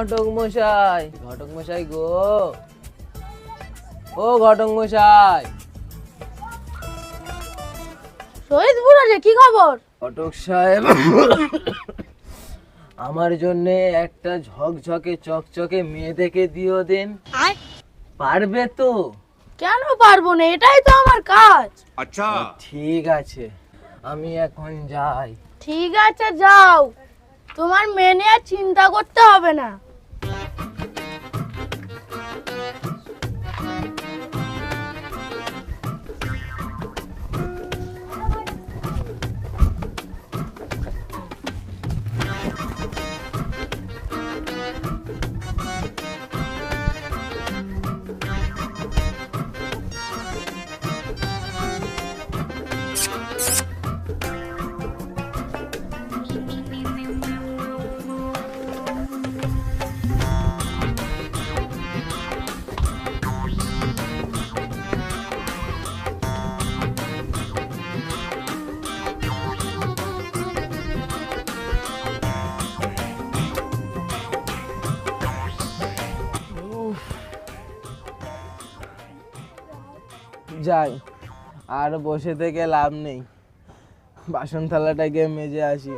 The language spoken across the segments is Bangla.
ঘটক মশাই। ঘটক মশাই গো। ও ঘটক মশাই। শহীদ বুড়ো যে কি খবর? ঘটক সাহেব আমার জন্য একটা ঝকঝকে চকচকে মেয়ে দেখে দিও দেন। পারবে তো? কেন পারব না? এটাই তো আমার কাজ। আচ্ছা। ঠিক আছে। আমি এখন যাই। ঠিক আছে যাও। তোমার মেয়ে নিয়ে আর চিন্তা করতে হবে না। যাই, আর বসে থেকে লাভ নেই। বাসন থালাটাকে মেজে আসি।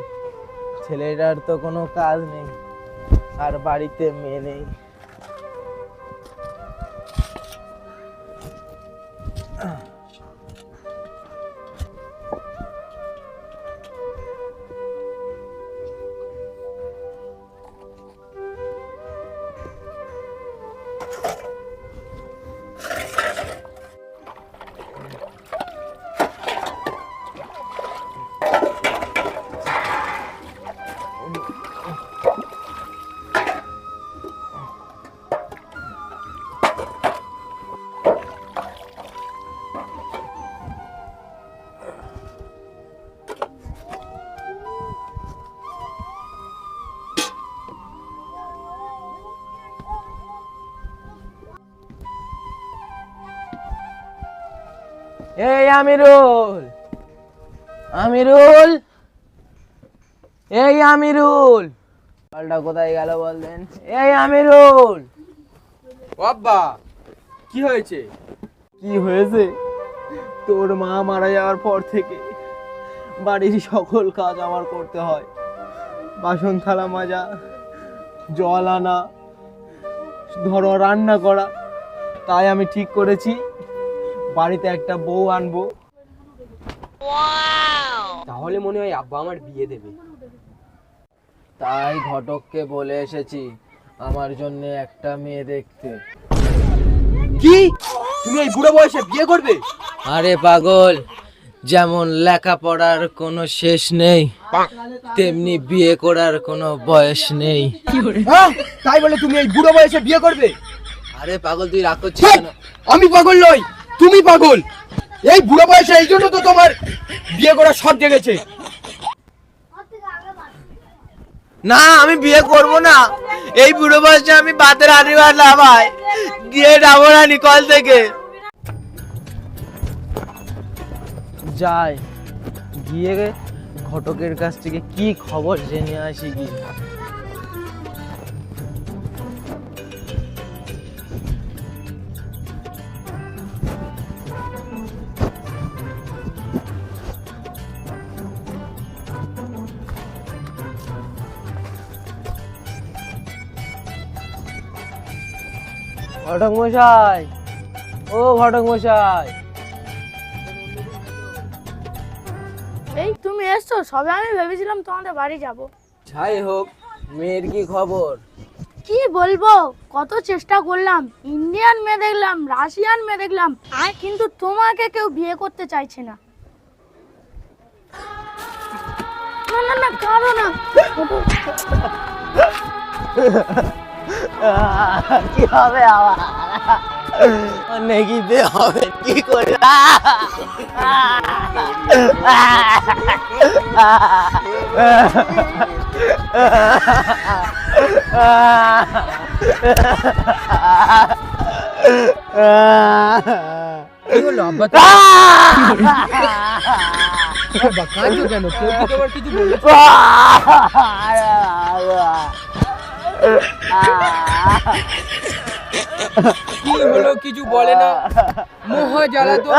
ছেলেটার তো কোনো কাজ নেই, আর বাড়িতে মেয়ে নেই। এই আমিরুল আমিরুল এই আমিরুল। পাল্টা কোথায় গেল বললেন এই আমিরুল। বাবা কি হয়েছে? কি হয়েছে? তোর মা মারা যাওয়ার পর থেকে বাড়ির সকল কাজ আমার করতে হয়। বাসন থালা মাজা জল আনা ধরো রান্না করা তাই আমি ঠিক করেছি। বাড়িতে একটা বউ আনব। তাহলে মনে হয় আব্বা আমার বিয়ে দেবে। তাই ঘটককে বলে এসেছি আমার জন্য একটা মেয়ে দেখতে। কি? তুমি এই বুড়ো বয়সে বিয়ে করবে? আরে পাগল যেমন লেখাপড়ার কোনো শেষ নেই তেমনি বিয়ে করার কোনো বয়স নেই। হ্যাঁ তাই বলে তুমি এই বুড়ো বয়সে বিয়ে করবে? আরে পাগল তুই রাগ করছিস আমি পাগল নই। তুমি পাগল। এই বুড়ো বয়সে এই জন্য তো তোমার বিয়ে করার শখ জেগেছে। না আমি বিয়ে করব না। এই বুড়ো বয়সে আমি বাতের হাঁড়ি লাভাই গিয়ে যাব না নিকল থেকে। যাই গিয়ে ঘটকের কাছ থেকে কি খবর জেনে আসি কি ঘটক মশাই। ও ঘটক মশাই। এই তুমি এসছো সবে আমি ভেবেছিলাম তোমাদের বাড়ি যাব। যাই হোক মেয়ের কি খবর? কি বলব কত চেষ্টা করলাম। ইন্ডিয়ান মেয়ে দেখলাম রাশিয়ান মেয়ে দেখলাম কিন্তু তোমাকে কেউ বিয়ে করতে চাইছে না। না না না কাঁদো না। কি হবে আবার নেগিতে হবে কি করে? কেন? কেউ কিছু বলেছে কি হলো কিছু বলে না? মোহ জ্বালা তো।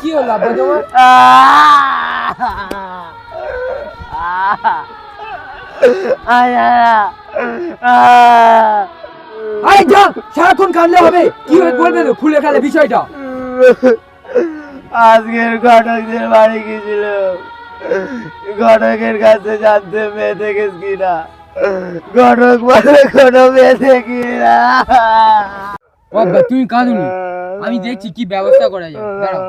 কি হলো তোমার? সারাক্ষণ কাঁদলে হবে। কি বলবে খুলে খেলে বিষয়টা। আজকের ঘটকদের বাড়ি গেছিল ঘটকের কাছে জানতে মেয়ে দেখেছ কিনা ঘটক বলে কোনো মেয়ে দেখি না। বাবা তুমি কাঁদুনি? আমি দেখছি কি ব্যবস্থা করা যায়। দাঁড়াও।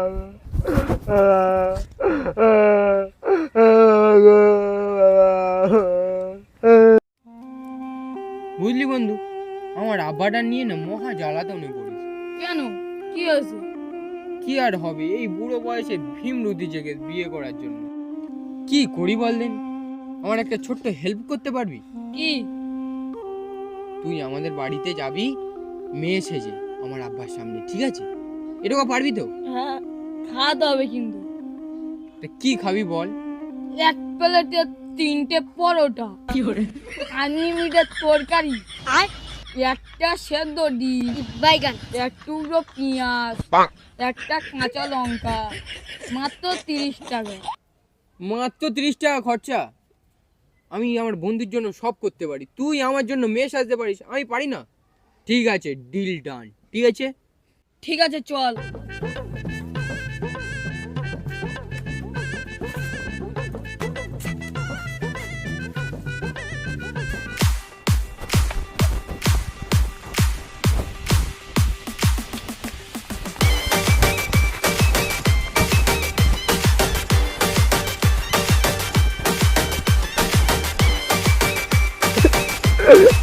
বুঝলি বন্ধু আমার আব্বাটা নিয়ে না মহা জ্বালাতনে পড়িস কেন? কি হয়েছে? কি আর হবে? এই বুড়ো বয়সে ভীম রুদি জেগে বিয়ে করার জন্য। কি করি বললেন আমার একটা ছোট্ট হেল্প করতে পারবি? কি? তুই আমাদের বাড়িতে যাবি মেয়ে সেজে আমার আব্বার সামনে ঠিক আছে? এটুকু পারবি তো? হ্যাঁ খাওয়াতে হবে কিন্তু। তা কি খাবি বল? এক প্লেটে তিনটে পরোটা। কি করে? আনলিমিটেড তরকারি। একটা সেদ্ধ ডিম বাইগান। এক টুকরো পেঁয়াজ একটা কাঁচা লঙ্কা মাত্র তিরিশ টাকা। মাত্র তিরিশ টাকা খরচা? আমি আমার বন্ধুর জন্য সব করতে পারি। তুই আমার জন্য মেয়ে সাজতে পারিস আমি পারি না। ঠিক আছে ডিল ডান ঠিক আছে? ঠিক আছে চল। Yeah.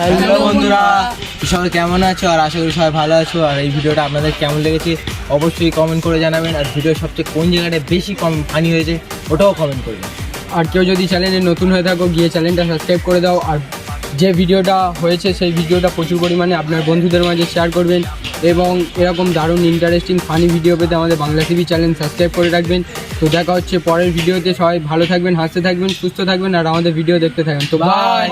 হ্যালো বন্ধুরা। সবাই কেমন আছো? আর আশা করি সবাই ভালো আছো। আর এই ভিডিওটা আপনাদের কেমন লেগেছে? অবশ্যই কমেন্ট করে জানাবেন। আর ভিডিও সবচেয়ে কোন জায়গাটা বেশি কম ফানি হয়েছে ওটাও কমেন্ট করবেন। আর কেউ যদি চ্যানেলে নতুন হয়ে থাকো গিয়ে চ্যানেলটা সাবস্ক্রাইব করে দাও। আর যে ভিডিওটা হয়েছে সেই ভিডিওটা প্রচুর পরিমাণে আপনার বন্ধুদের মাঝে শেয়ার করবেন। এবং এরকম দারুণ ইন্টারেস্টিং ফানি ভিডিও পেতে আমাদের বাংলা টিভি চ্যানেল সাবস্ক্রাইব করে রাখবেন। তো দেখা হচ্ছে পরের ভিডিওতে। সবাই ভালো থাকবেন হাসতে থাকবেন সুস্থ থাকবেন। আর আমাদের ভিডিও দেখতে থাকবেন। তো বাই